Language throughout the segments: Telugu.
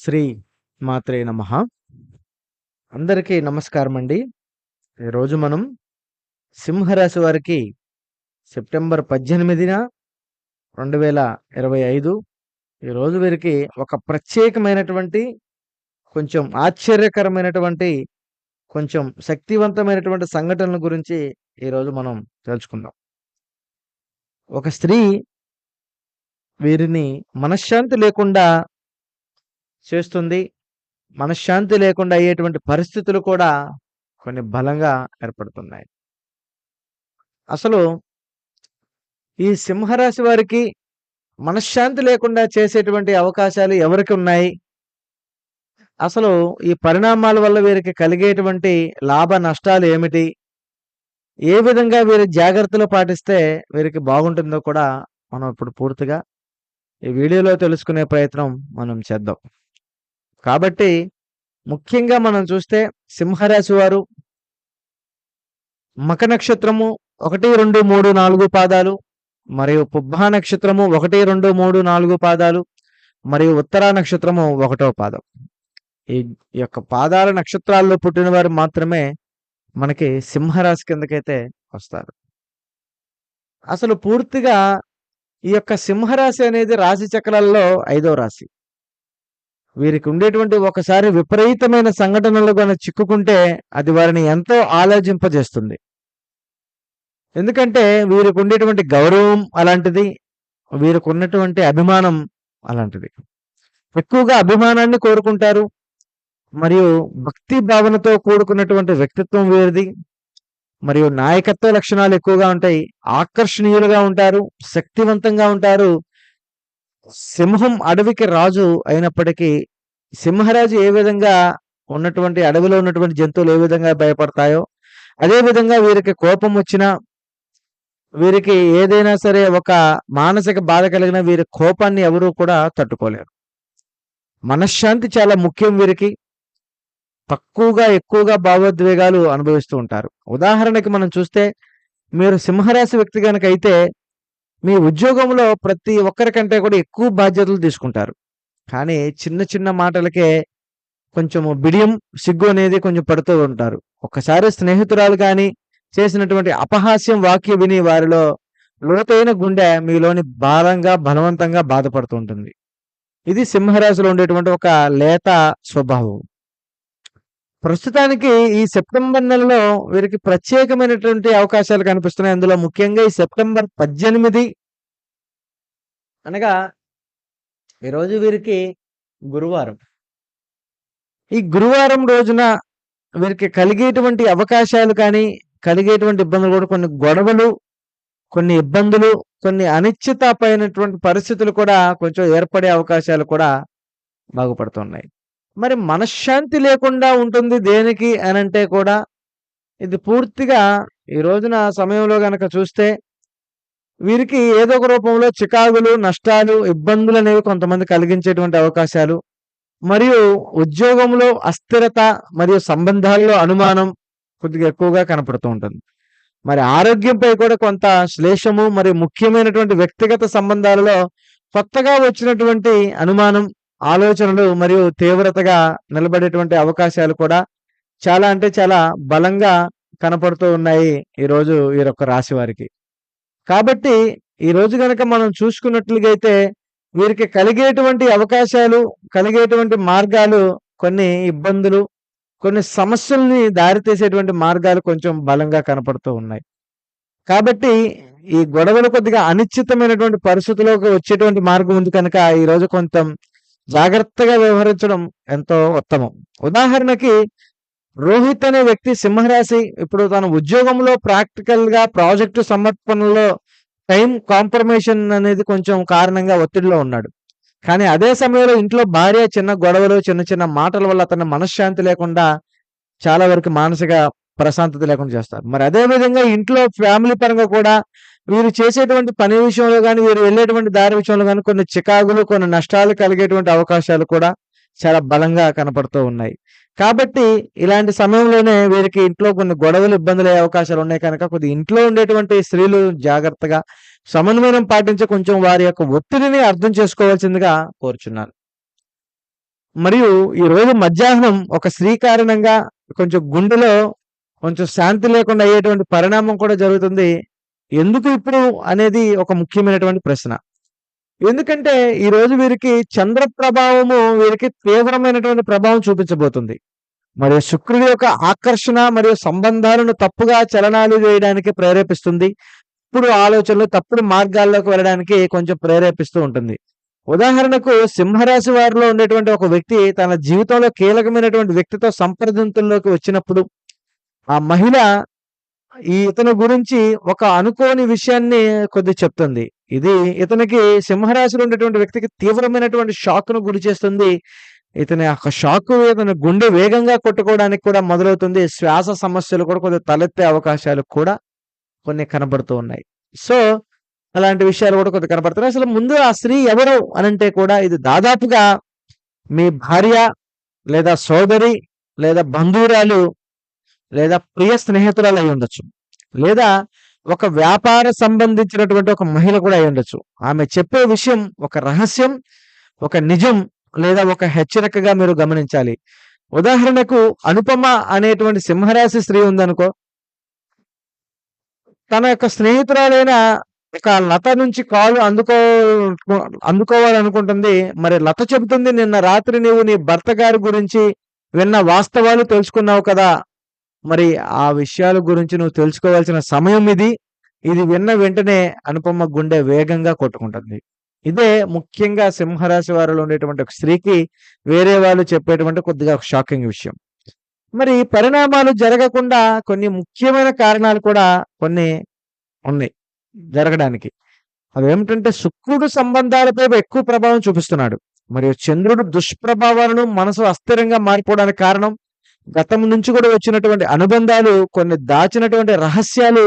శ్రీ మాత్రే నమ. అందరికీ నమస్కారం అండి ఈరోజు మనం సింహరాశి వారికి సెప్టెంబర్ పద్దెనిమిదిన రెండు వేల ఇరవై ఐదు ఈరోజు వీరికి ఒక ప్రత్యేకమైనటువంటి కొంచెం ఆశ్చర్యకరమైనటువంటి కొంచెం శక్తివంతమైనటువంటి సంఘటనల గురించి ఈరోజు మనం తెలుసుకుందాం. ఒక స్త్రీ వీరిని మనశ్శాంతి లేకుండా చేస్తుంది. మనశ్శాంతి లేకుండా అయ్యేటువంటి పరిస్థితులు కూడా కొన్ని బలంగా ఏర్పడుతున్నాయి. అసలు ఈ సింహరాశి వారికి మనశ్శాంతి లేకుండా చేసేటువంటి అవకాశాలు ఎవరికి ఉన్నాయి? అసలు ఈ పరిణామాల వల్ల వీరికి కలిగేటువంటి లాభ నష్టాలు ఏమిటి? ఏ విధంగా వీరి జాగ్రత్తలు పాటిస్తే వీరికి బాగుంటుందో కూడా మనం ఇప్పుడు పూర్తిగా ఈ వీడియోలో తెలుసుకునే ప్రయత్నం మనం చేద్దాం. కాబట్టి ముఖ్యంగా మనం చూస్తే సింహరాశి వారు మక నక్షత్రము ఒకటి రెండు మూడు నాలుగు పాదాలు మరియు పుబ్బా నక్షత్రము ఒకటి రెండు మూడు నాలుగు పాదాలు మరియు ఉత్తరా నక్షత్రము ఒకటో పాదం. ఈ యొక్క పాదాల నక్షత్రాల్లో పుట్టిన వారు మాత్రమే మనకి సింహరాశి కిందకైతే వస్తారు. అసలు పూర్తిగా ఈ యొక్క సింహరాశి అనేది రాశి చక్రాల్లో ఐదో రాశి. వీరికి ఉండేటువంటి ఒకసారి విపరీతమైన సంఘటనలు కనుక చిక్కుకుంటే అది వారిని ఎంతో ఆలోచింపజేస్తుంది. ఎందుకంటే వీరికి ఉండేటువంటి గౌరవం అలాంటిది వీరికి ఉన్నటువంటి అభిమానం అలాంటిది. ఎక్కువగా అభిమానాన్ని కోరుకుంటారు మరియు భక్తి భావనతో కూడుకున్నటువంటి వ్యక్తిత్వం వీరిది మరియు నాయకత్వ లక్షణాలు ఎక్కువగా ఉంటాయి ఆకర్షణీయులుగా ఉంటారు శక్తివంతంగా ఉంటారు సింహం అడవికి రాజు అయినప్పటికీ సింహరాజు ఏ విధంగా ఉన్నటువంటి అడవిలో ఉన్నటువంటి జంతువులు ఏ విధంగా భయపడతాయో అదే విధంగా వీరికి కోపం వచ్చినా వీరికి ఏదైనా సరే ఒక మానసిక బాధ కలిగిన వీరి కోపాన్ని ఎవరూ కూడా తట్టుకోలేరు. మనశ్శాంతి చాలా ముఖ్యం వీరికి. తక్కువగా ఎక్కువగా భావోద్వేగాలు అనుభవిస్తూ ఉంటారు. ఉదాహరణకి మనం చూస్తే మీరు సింహరాశి వ్యక్తి కనుక అయితే మీ ఉద్యోగంలో ప్రతి ఒక్కరికంటే కూడా ఎక్కువ బాధ్యతలు తీసుకుంటారు. కానీ చిన్న చిన్న మాటలకే కొంచెం బిడియం సిగ్గు అనేది కొంచెం పడుతూ ఉంటారు. ఒక్కసారి స్నేహితురాలు కానీ చేసినటువంటి అపహాస్యం వాక్య విని వారిలో లోతైన గుండె మీలోని భారంగా బలవంతంగా బాధపడుతూ ఉంటుంది. ఇది సింహరాశిలో ఉండేటువంటి ఒక లేత స్వభావం. ప్రస్తుతానికి ఈ సెప్టెంబర్ నెలలో వీరికి ప్రత్యేకమైనటువంటి అవకాశాలు కనిపిస్తున్నాయి. అందులో ముఖ్యంగా ఈ సెప్టెంబర్ పద్దెనిమిది అనగా ఈరోజు వీరికి గురువారం. ఈ గురువారం రోజున వీరికి కలిగేటువంటి అవకాశాలు కానీ కలిగేటువంటి ఇబ్బందులు కూడా కొన్ని గొడవలు కొన్ని ఇబ్బందులు కొన్ని అనిశ్చితమైనటువంటి పరిస్థితులు కూడా కొంచెం ఏర్పడే అవకాశాలు కూడా బాగుపడుతున్నాయి. మరి మనశ్శాంతి లేకుండా ఉంటుంది దేనికి అని అంటే కూడా ఇది పూర్తిగా ఈ రోజున సమయంలో గనక చూస్తే వీరికి ఏదో ఒక రూపంలో చికాకులు నష్టాలు ఇబ్బందులు అనేవి కొంతమంది కలిగించేటువంటి అవకాశాలు. మరియు ఉద్యోగంలో అస్థిరత మరియు సంబంధాల్లో అనుమానం కొద్దిగా ఎక్కువగా కనపడుతూ ఉంటుంది. మరి ఆరోగ్యంపై కూడా కొంత శ్లేషము మరియు ముఖ్యమైనటువంటి వ్యక్తిగత సంబంధాలలో కొత్తగా వచ్చినటువంటి అనుమానం ఆలోచనలు మరియు తీవ్రతగా నిలబడేటువంటి అవకాశాలు కూడా చాలా అంటే చాలా బలంగా కనపడుతూ ఉన్నాయి ఈరోజు ఈ రాశి వారికి. కాబట్టి ఈ రోజు కనుక మనం చూసుకున్నట్లుగా అయితే వీరికి కలిగేటువంటి అవకాశాలు కలిగేటువంటి మార్గాలు కొన్ని ఇబ్బందులు కొన్ని సమస్యల్ని దారితీసేటువంటి మార్గాలు కొంచెం బలంగా కనపడుతూ ఉన్నాయి. కాబట్టి ఈ గొడవలు కొద్దిగా అనిశ్చితమైనటువంటి పరిస్థితుల్లోకి వచ్చేటువంటి మార్గం ఉంది కనుక ఈ రోజు కొంత జాగ్రత్తగా వ్యవహరించడం ఎంతో ఉత్తమం. ఉదాహరణకి రోహిత్ అనే వ్యక్తి సింహరాశి ఇప్పుడు తన ఉద్యోగంలో ప్రాక్టికల్గా ప్రాజెక్టు సమర్పణలో టైం కాంప్రమేషన్ అనేది కొంచెం కారణంగా ఒత్తిడిలో ఉన్నాడు. కానీ అదే సమయంలో ఇంట్లో భార్య చిన్న గొడవలు చిన్న చిన్న మాటల వల్ల అతని మనశ్శాంతి లేకుండా చాలా వరకు మానసిక ప్రశాంతత లేకుండా చేస్తారు. మరి అదే విధంగా ఇంట్లో ఫ్యామిలీ పరంగా కూడా వీరు చేసేటువంటి పని విషయంలో కానీ వీరు వెళ్ళేటువంటి దారి విషయంలో కానీ కొన్ని చికాకులు కొన్ని నష్టాలు కలిగేటువంటి అవకాశాలు కూడా చాలా బలంగా కనపడుతూ ఉన్నాయి. కాబట్టి ఇలాంటి సమయంలోనే వీరికి ఇంట్లో కొన్ని గొడవలు ఇబ్బందులు అయ్యే అవకాశాలు ఉన్నాయి కనుక కొద్ది ఇంట్లో ఉండేటువంటి స్త్రీలు జాగ్రత్తగా సమన్వయం పాటించి కొంచెం వారి యొక్క ఒత్తిడిని అర్థం చేసుకోవాల్సిందిగా కోరుచున్నాను. మరియు ఈ రోజు మధ్యాహ్నం ఒక స్త్రీ కారణంగా కొంచెం గుండెలో కొంచెం శాంతి లేకుండా అయ్యేటువంటి పరిణామం కూడా జరుగుతుంది. ఎందుకు ఇప్పుడు అనేది ఒక ముఖ్యమైనటువంటి ప్రశ్న. ఎందుకంటే ఈ రోజు వీరికి చంద్ర ప్రభావము వీరికి తీవ్రమైనటువంటి ప్రభావం చూపించబోతుంది. మరియు శుక్రుడి యొక్క ఆకర్షణ మరియు సంబంధాలను తప్పుగా చలనాలు చేయడానికి ప్రేరేపిస్తుంది. తప్పుడు ఆలోచనలు తప్పుడు మార్గాల్లోకి వెళ్ళడానికి కొంచెం ప్రేరేపిస్తూ ఉంటుంది. ఉదాహరణకు సింహరాశి వారిలో ఉండేటువంటి ఒక వ్యక్తి తన జీవితంలో కీలకమైనటువంటి వ్యక్తితో సంప్రదింపుల్లోకి వచ్చినప్పుడు ఆ మహిళ ఈ ఇతని గురించి ఒక అనుకోని విషయాన్ని కొద్ది చెప్తుంది. ఇది ఇతనికి సింహరాశిలో ఉండేటువంటి వ్యక్తికి తీవ్రమైనటువంటి షాక్ను గురి చేస్తుంది. ఇతని యొక్క షాక్ ఇతని గుండె వేగంగా కొట్టుకోవడానికి కూడా మొదలవుతుంది. శ్వాస సమస్యలు కూడా కొద్దిగా తలెత్తే అవకాశాలు కూడా కొన్ని కనబడుతూ ఉన్నాయి. సో అలాంటి విషయాలు కూడా కొద్దిగా కనబడుతున్నాయి. అసలు ముందు ఆ స్త్రీ ఎవరు అనంటే కూడా ఇది దాదాపుగా మీ భార్య లేదా సోదరి లేదా బంధువురాలు లేదా ప్రియ స్నేహితురాలు అయి ఉండొచ్చు. లేదా ఒక వ్యాపార సంబంధించినటువంటి ఒక మహిళ కూడా అయి ఉండొచ్చు. ఆమె చెప్పే విషయం ఒక రహస్యం ఒక నిజం లేదా ఒక హెచ్చరికగా మీరు గమనించాలి. ఉదాహరణకు అనుపమ అనేటువంటి సింహరాశి స్త్రీ ఉందనుకో తన యొక్క స్నేహితురాలైన ఒక లత నుంచి కాలు అందుకో అందుకోవాలనుకుంటుంది. మరి లత చెబుతుంది నిన్న రాత్రి నీవు నీ భర్త గారి గురించి విన్న వాస్తవాలు తెలుసుకున్నావు కదా మరి ఆ విషయాల గురించి నువ్వు తెలుసుకోవాల్సిన సమయం ఇది. ఇది విన్న వెంటనే అనుపమ గుండె వేగంగా కొట్టుకుంటుంది. ఇదే ముఖ్యంగా సింహరాశి వారిలో ఉండేటువంటి ఒక స్త్రీకి వేరే వాళ్ళు చెప్పేటువంటి కొద్దిగా షాకింగ్ విషయం. మరి పరిణామాలు జరగకుండా కొన్ని ముఖ్యమైన కారణాలు కూడా కొన్ని ఉన్నాయి జరగడానికి. అవేమిటంటే శుక్రుడు సంబంధాలపై ఎక్కువ ప్రభావం చూపిస్తున్నాడు. మరియు చంద్రుడు దుష్ప్రభావాలను మనసు అస్థిరంగా మారిపోవడానికి కారణం గతం నుంచి కూడా వచ్చినటువంటి అనుబంధాలు కొన్ని దాచినటువంటి రహస్యాలు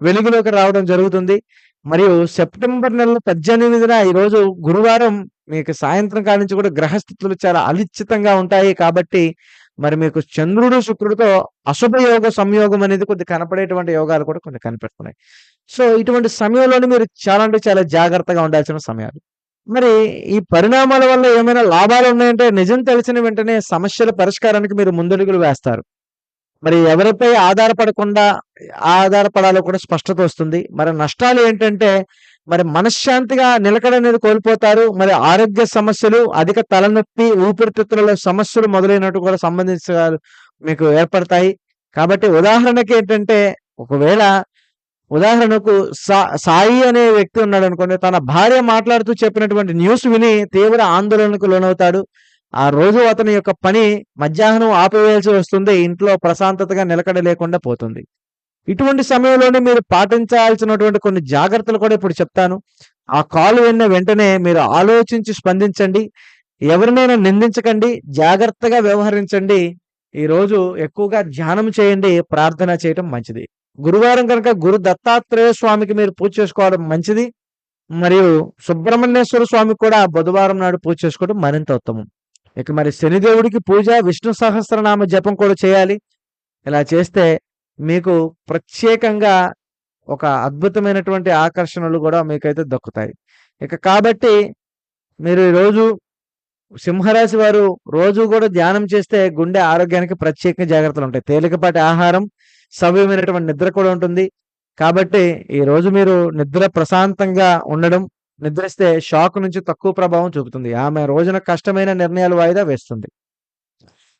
వెలుగులోకి రావడం జరుగుతుంది. మరియు సెప్టెంబర్ నెల పద్దెనిమిదిన ఈ రోజు గురువారం మీకు సాయంత్రం కాడి నుంచి కూడా గ్రహస్థితులు చాలా అనిశ్చితంగా ఉంటాయి కాబట్టి మరి మీకు చంద్రుడు శుక్రుడితో అశుభ యోగ సంయోగం అనేది కొద్ది కనపడేటువంటి యోగాలు కూడా కొన్ని కనిపెడుతున్నాయి సో ఇటువంటి సమయంలోనే మీరు చాలా అంటే చాలా జాగ్రత్తగా ఉండాల్సిన సమయాలు. మరి ఈ పరిణామాల వల్ల ఏమైనా లాభాలు ఉన్నాయంటే నిజం తెలిసిన వెంటనే సమస్యల పరిష్కారానికి మీరు ముందడుగులు వేస్తారు. మరి ఎవరిపై ఆధారపడకుండా ఆధారపడాలో కూడా స్పష్టత వస్తుంది. మరి నష్టాలు ఏంటంటే మరి మనశ్శాంతిగా నిలకడ అనేది కోల్పోతారు. మరి ఆరోగ్య సమస్యలు అధిక తలనొప్పి ఊపిరితిత్తులలో సమస్యలు మొదలైనట్టు కూడా సంబంధించిన మీకు ఏర్పడతాయి. కాబట్టి ఉదాహరణకి ఏంటంటే ఒకవేళ ఉదాహరణకు సా సాయి అనే వ్యక్తి ఉన్నాడు అనుకోండి తన భార్య మాట్లాడుతూ చెప్పినటువంటి న్యూస్ విని తీవ్ర ఆందోళనకు లోనవుతాడు. ఆ రోజు అతని యొక్క పని మధ్యాహ్నం ఆపివేయాల్సి వస్తుంది ఇంట్లో ప్రశాంతతగా నిలకడ లేకుండా పోతుంది. ఇటువంటి సమయంలోనే మీరు పాటించాల్సినటువంటి కొన్ని జాగ్రత్తలు కూడా ఇప్పుడు చెప్తాను. ఆ కాల్ విన్న వెంటనే మీరు ఆలోచించి స్పందించండి. ఎవరినైనా నిందించకండి. జాగ్రత్తగా వ్యవహరించండి. ఈ రోజు ఎక్కువగా ధ్యానం చేయండి. ప్రార్థన చేయటం మంచిది. గురువారం కనుక గురు దత్తాత్రేయ స్వామికి మీరు పూజ చేసుకోవడం మంచిది. మరియు సుబ్రహ్మణ్యేశ్వర స్వామికి కూడా బుధవారం నాడు పూజ చేసుకోవడం మరింత ఉత్తమం. ఇక మరి శనిదేవుడికి పూజ విష్ణు సహస్రనామ జపం కూడా చేయాలి. ఇలా చేస్తే మీకు ప్రత్యేకంగా ఒక అద్భుతమైనటువంటి ఆకర్షణలు కూడా మీకైతే దక్కుతాయి. ఇక కాబట్టి మీరు ఈరోజు సింహరాశి వారు రోజు కూడా ధ్యానం చేస్తే గుండె ఆరోగ్యానికి ప్రత్యేక జాగ్రత్తలు ఉంటాయి. తేలికపాటి ఆహారం సవ్యమైనటువంటి నిద్ర కూడా ఉంటుంది. కాబట్టి ఈ రోజు మీరు నిద్ర ప్రశాంతంగా ఉండడం నిద్రిస్తే షాక్ నుంచి తక్కువ ప్రభావం చూపుతుంది. ఆమె రోజున కష్టమైన నిర్ణయాలు వాయిదా వేస్తుంది.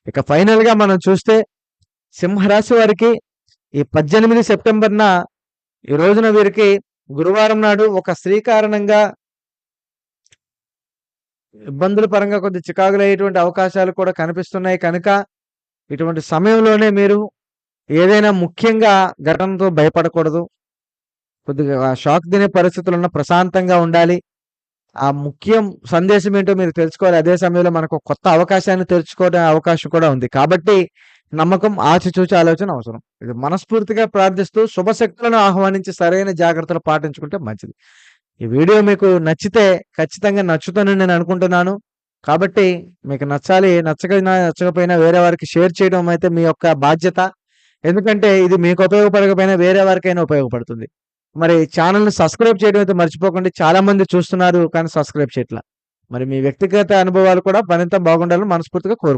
ఇక ఫైనల్గా మనం చూస్తే సింహరాశి వారికి ఈ పద్దెనిమిది సెప్టెంబర్న ఈ రోజున వీరికి గురువారం నాడు ఒక స్త్రీ కారణంగా ఇబ్బందుల పరంగా కొద్ది చికాకులయ్యేటువంటి అవకాశాలు కూడా కనిపిస్తున్నాయి. కనుక ఇటువంటి సమయంలోనే మీరు ఏదైనా ముఖ్యంగా ఘటనతో భయపడకూడదు. కొద్దిగా షాక్ తినే పరిస్థితులు ఉన్న ప్రశాంతంగా ఉండాలి. ఆ ముఖ్యం సందేశం ఏంటో మీరు తెలుసుకోవాలి. అదే సమయంలో మనకు కొత్త అవకాశాన్ని తెరుచుకోవడం అవకాశం కూడా ఉంది. కాబట్టి నమ్మకం ఆచిచూచి ఆలోచన అవసరం. ఇది మనస్ఫూర్తిగా ప్రార్థిస్తూ శుభశక్తులను ఆహ్వానించి సరైన జాగ్రత్తలు పాటించుకుంటే మంచిది. ఈ వీడియో మీకు నచ్చితే ఖచ్చితంగా నచ్చుతానని నేను అనుకుంటున్నాను. కాబట్టి మీకు నచ్చాలి నచ్చక నచ్చకపోయినా వేరే వారికి షేర్ చేయడం అయితే మీ యొక్క బాధ్యత. ఎందుకంటే ఇది మీకు ఉపయోగపడకపోయినా వేరే వారికైనా ఉపయోగపడుతుంది. మరి ఛానల్ని సబ్స్క్రైబ్ చేయడం అయితే మర్చిపోకండి. చాలామంది చూస్తున్నారు కానీ సబ్స్క్రైబ్ చేయట్లా. మరి మీ వ్యక్తిగత అనుభవాలు కూడా మరింత బాగుండాలని మనస్ఫూర్తిగా కోరుకుంటున్నాను.